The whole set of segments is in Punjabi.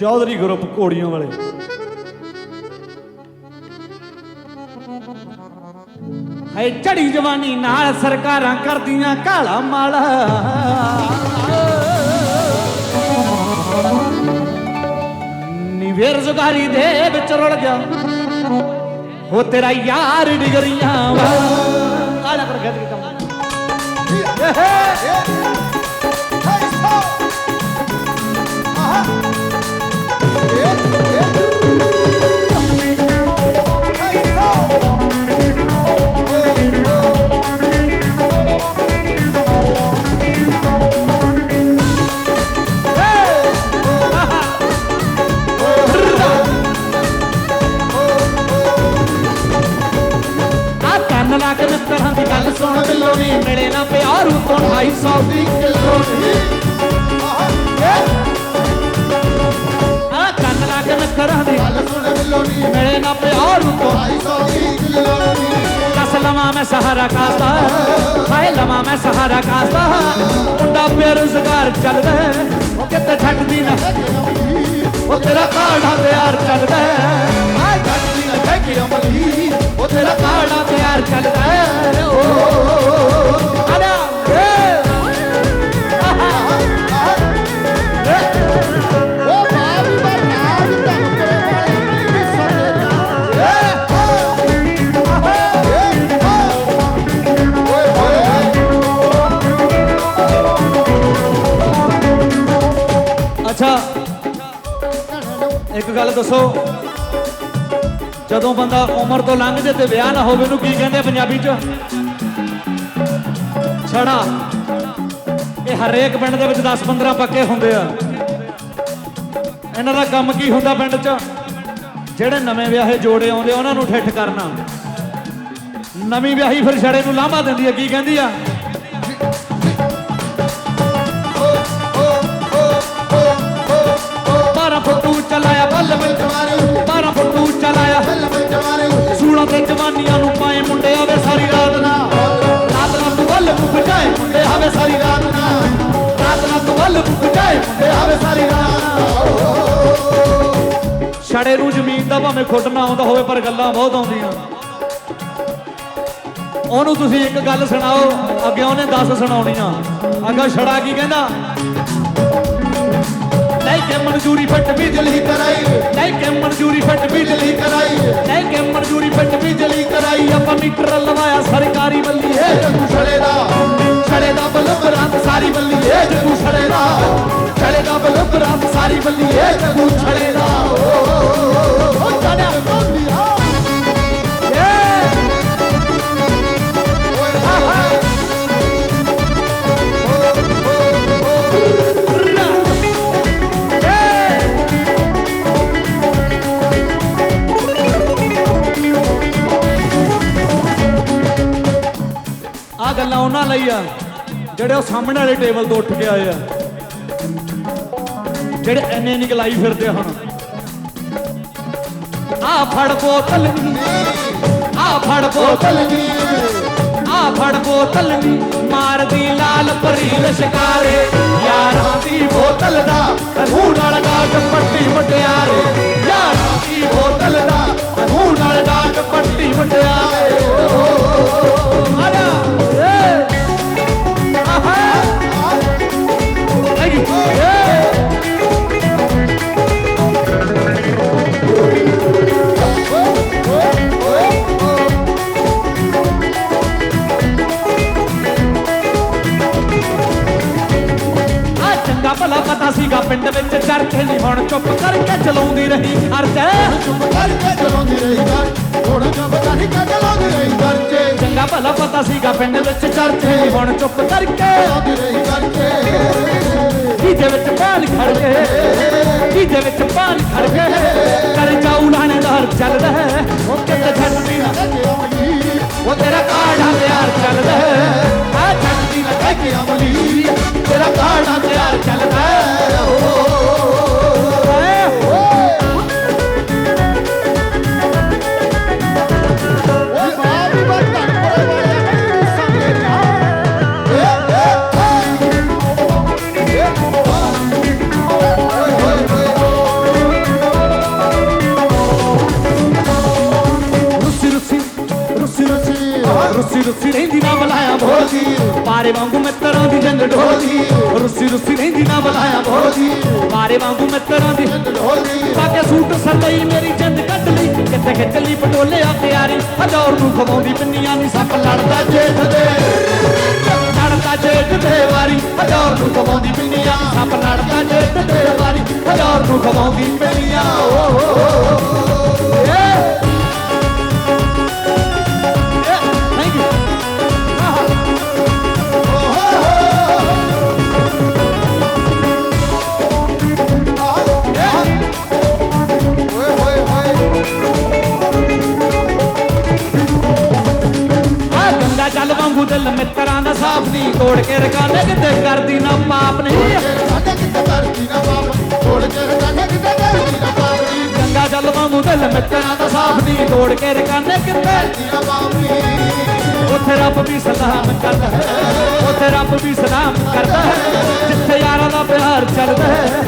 ਚੌਧਰੀ ਗਰੁੱਪ ਘੋੜੀਆਂ ਵਾਲੇ। ਹੈ ਝੜੀ ਜਵਾਨੀ ਨਾਲ ਸਰਕਾਰਾਂ ਕਰਦੀਆਂ ਕਾਲਾ ਮਾਲਾ। ਨੀ ਬੇਰੁਜ਼ਗਾਰੀ ਦੇ ਵਿੱਚ ਰੁੜ ਗਿਆ। ਹੋ ਤੇਰਾ ਯਾਰ ਡਿਗਰੀਆਂ ਵਾ ਕਾਲਾ ਕਰ ਗੱਦ ਕੇ ਕੰਮ ਸੁਣ ਬਿੱਲੋ ਮਿਲੇ ਨਾ ਪਿਆਰੂ ਤੋਂ 250 ਦੀ ਕਿਲੋ ਆ ਕੰਨ ਲਾ ਕੇ ਮਿੱਤਰਾਂ ਦੀ ਮਿਲੇ ਨਾ ਪਿਆਰੂ ਤੋਂ ਕਸ ਲਵਾਂ ਮੈਂ ਸਹਾਰਾ ਕਾਸਤਾ। ਹਾਏ ਲਵਾਂ ਮੈਂ ਸਹਾਰਾ ਕਾਸਤਾ। ਮੁੰਡਾ ਬੇਰੁਜ਼ਗਾਰ ਚੱਲਦਾ ਉਹ ਕਿਤੇ ਛੱਡਦੀ ਨਾ ਉਹ ਤੇਰਾ ਕਾੜਾ ਪਿਆਰ ਚੱਲਦਾ ਹਾਏ ਛੱਡਦੀ ਨਾ ਕਹਿ ਅਮਲੀ। ਉਹ ਗੱਲ ਦੱਸੋ? ਜਦੋਂ ਬੰਦਾ ਉਮਰ ਤੋਂ ਲੰਘ ਜੇ ਤੇ ਵਿਆਹ ਨਾ ਹੋਵੇ ਉਹਨੂੰ ਕੀ ਕਹਿੰਦੇ ਪੰਜਾਬੀ ਚ? ਛੜਾ। ਇਹ ਹਰੇਕ ਪਿੰਡ ਦੇ ਵਿੱਚ 10 15 ਪੱਕੇ ਹੁੰਦੇ ਆ। ਇਹਨਾਂ ਦਾ ਕੰਮ ਕੀ ਹੁੰਦਾ ਪਿੰਡ 'ਚ? ਜਿਹੜੇ ਨਵੇਂ ਵਿਆਹੇ ਜੋੜੇ ਆਉਂਦੇ ਆ, ਉਹਨਾਂ ਨੂੰ ਠਿੱਠ ਕਰਨਾ। ਨਵੀਂ ਵਿਆਹੀ ਫਿਰ ਛੜੇ ਨੂੰ ਲਾਂਭਾ ਦਿੰਦੀ ਆ ਕੀ ਕਹਿੰਦੀ ਆ? ਛੜੇ ਨੂੰ ਜ਼ਮੀਨ ਦਾ, ਭਾਵੇਂ ਖੁੱਟ ਨਾ ਆਉਂਦਾ ਹੋਵੇ, ਪਰ ਗੱਲਾਂ ਬਹੁਤ ਆਉਂਦੀਆਂ। ਉਹਨੂੰ ਤੁਸੀਂ ਇੱਕ ਗੱਲ ਸੁਣਾਓ, ਅੱਗੇ ਉਹਨੇ 10 ਸੁਣਾਉਣੀਆਂ। ਅੱਗਾ ਛੜਾ ਕੀ ਕਹਿੰਦਾ? ਲੈ ਕੇ ਮਨਜ਼ੂਰੀ ਫਟ ਬਿਜਲੀ ਕਰਾਈ। ਲੈ ਕੇ ਮਨਜ਼ੂਰੀ ਫਟ ਬਿਜਲੀ ਕਰਾਈ। ਲੈ ਕੇ ਮਨਜ਼ੂਰੀ ਫਟ ਬਿਜਲੀ ਕਰਾਈ। ਆਪਾਂ ਮੀਟਰ ਲਵਾਇਆ ਸਰਕਾਰੀ ਬੱਲੀ ਏ। ਜੱਗੂ ਛੜੇ ਦਾ ਛੜੇ ਦਾ ਬਲਬ ਸਾਰੀ ਬੱਲੀ ਏ। ਜੱਗੂ ਛੜੇ ਦਾ ਛੜੇ ਦਾ ਬਲਬ ਸਾਰੀ ਬੱਲੀ ਏ। ਜੱਗੂ ਛੜੇ ਦਾ ਆ ਗੱਲਾਂ ਉਹਨਾਂ ਲਈ ਆ, ਜਿਹੜੇ ਉਹ ਸਾਹਮਣੇ ਵਾਲੇ ਟੇਬਲ ਤੋਂ ਉੱਠ ਕੇ ਆਏ ਆ, ਜਿਹੜੇ ਐਨੇ ਨਿਕਲਾਈ ਫਿਰਦੇ ਆ ਹੁਣ। ਆ ਫੜ ਬੋਤਲ ਨੀ ਆ ਫੜ ਬੋਤਲ ਨੀ ਆ ਫੜ ਬੋਤਲ ਨੀ ਮਾਰਦੀ ਲਾਲ ਪਰੀ ਲਸ਼ਕਾਰੇ ਯਾਰਾਂ ਦੀ ਬੋਤਲ ਦਾ ਮੂੰਹ ਨਾਲ ਡਾਟ ਪੱਟੀ ਮਟਿਆਰੇ, ਯਾਰਾਂ ਦੀ ਬੋਤਲ ਦਾ ਮੂੰਹ ਨਾਲ ਡਾਟ ਪੱਟੀ ਮਟਿਆਰੇ। ਆਲਾ ਭਲਾ ਸੀਗਾ ਪਿੰਡ ਵਿੱਚ ਚਰਖੇ ਨਹੀਂ ਹੁਣ ਚੁੱਪ ਕਰਕੇ ਚਲਾਉਂਦੀ ਰਹੀ ਅਰਜੇ। ਚੰਗਾ ਭਲਾ ਪਤਾ ਸੀਗਾ ਪਿੰਡ ਵਿੱਚ ਚਰਖੇ ਨਹੀਂ ਹੁਣ ਚੁੱਪ ਕਰਕੇ। ਜਿਹਦੇ ਵਿੱਚ ਪਾਲ ਖੜ ਗਏ, ਜਿਹਦੇ ਵਿੱਚ ਪਾਲ ਖੜ ਗਏ ਕਰ ਜਾਉ ਲਾਣੇਦਾਰ ਚੱਲਦਾ ਹੈ। ਉਹ ਕਿਤੇ ਛੱਡਦੀ ਨਾ ਉਹ ਤੇਰਾ ਕਾੜਾ ਪਿਆਰ ਚੱਲਦਾ ਹੈ। ਪਾਰੇ ਵਾਂਗੂ ਮਿੱਤਰਾਂ ਦੀ ਜੰਗ ਢੋਲਦੀ ਰੁੱਸੀ ਰੁੱਸੀ ਰਹਿੰਦੀ ਨਾ ਬੁਲਾਇਆ ਭੋਜੀ ਪਾਰੇ ਵਾਂਗੂ ਮਿੱਤਰਾਂ ਦੀ ਪਾਕੇ ਸੂਟ ਸਰਦਈ ਮੇਰੀ ਜਿੰਦ ਕੱਢ ਲਈ। ਕਿੱਥੇ ਖਿੱਚ ਲਈ ਪਟੋਲਿਆ ਤਿਆਰੀ ਹਜ਼ੌਰ ਨੂੰ ਖਵਾਉਂਦੀ ਪਿੰਨੀਆਂ ਨਹੀਂ ਸੱਪ ਲੜਦਾ ਜੇਠ ਦੇ। ਲੜਦਾ ਜੇਠ ਦੇ ਵਾਰੀ। ਹਜ਼ੌਰ ਨੂੰ ਖਵਾਉਂਦੀ ਪਿੰਨੀਆਂ ਸੱਪ ਲੜਦਾ ਜੇਠ ਦੇ ਵਾਰੀ। ਹਜ਼ੌਰ ਨੂੰ ਖਵਾਉਂਦੀ ਪਿੰਨੀਆਂ। ਓ ਹੋ ਹੋ ਸਾਫ਼ ਨਹੀਂ ਤੋੜ ਕੇ ਰਕਾਨੇ ਕਿਤੇ ਕਰਦੀ ਨਾ ਪਾਪ ਨਹੀਂ ਗੰਗਾ ਜਲ ਵਾਂਗੂ ਦਿਲ ਮਿੱਤਰਾਂ ਦਾ ਸਾਫ਼ ਨਹੀਂ ਤੋੜ ਕੇ ਰਕਾਨੇ ਕਿਤੇ। ਉੱਥੇ ਰੱਬ ਵੀ ਸਲਾਮ ਕਰਦਾ ਹੈ। ਉੱਥੇ ਰੱਬ ਵੀ ਸਲਾਮ ਕਰਦਾ ਹੈ। ਜਿੱਥੇ ਯਾਰਾਂ ਦਾ ਪਿਆਰ ਚੱਲਦਾ ਹੈ।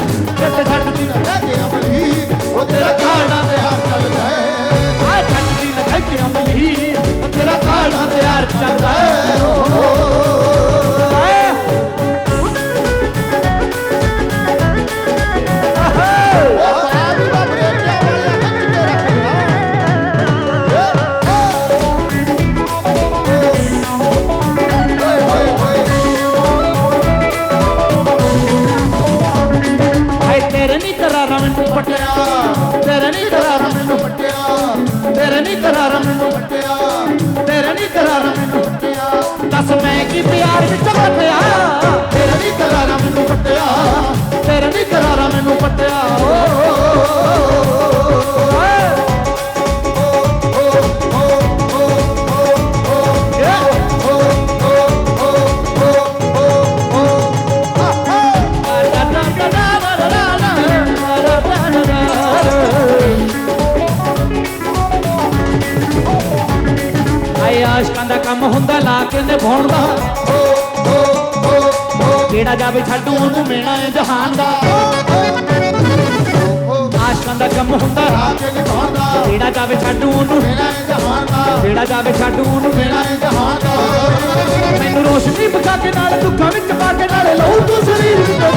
ਕਿਹੜਾ ਜਾਵੇ ਛੱਡੂ, ਉਹਨੂੰ ਮੇਣਾ ਏ ਜਹਾਨ ਦਾ। ਆਸ਼ਕਾਂ ਦਾ ਕੰਮ ਹੁੰਦਾ। ਆ ਕੇ ਨਿਭਾਉਂਦਾ ਕਿਹੜਾ ਜਾਵੇ ਛੱਡੂ, ਉਹਨੂੰ ਮੇਰਾ ਇਹ ਜਹਾਨ ਦਾ। ਕਿਹੜਾ ਜਾਵੇ ਛੱਡੂ, ਉਹਨੂੰ ਮੇਣਾ ਮੇਰਾ ਜਹਾਨ ਦਾ। ਮੈਨੂੰ ਰੋਸ਼ਨੀ ਬਚਾ ਕੇ ਨਾਲ, ਦੁੱਖਾਂ ਵਿੱਚ ਪਾ ਕੇ ਨਾਲ ਲਹੂ ਤੂੰ ਸਰੀਰ ਵਿੱਚੋਂ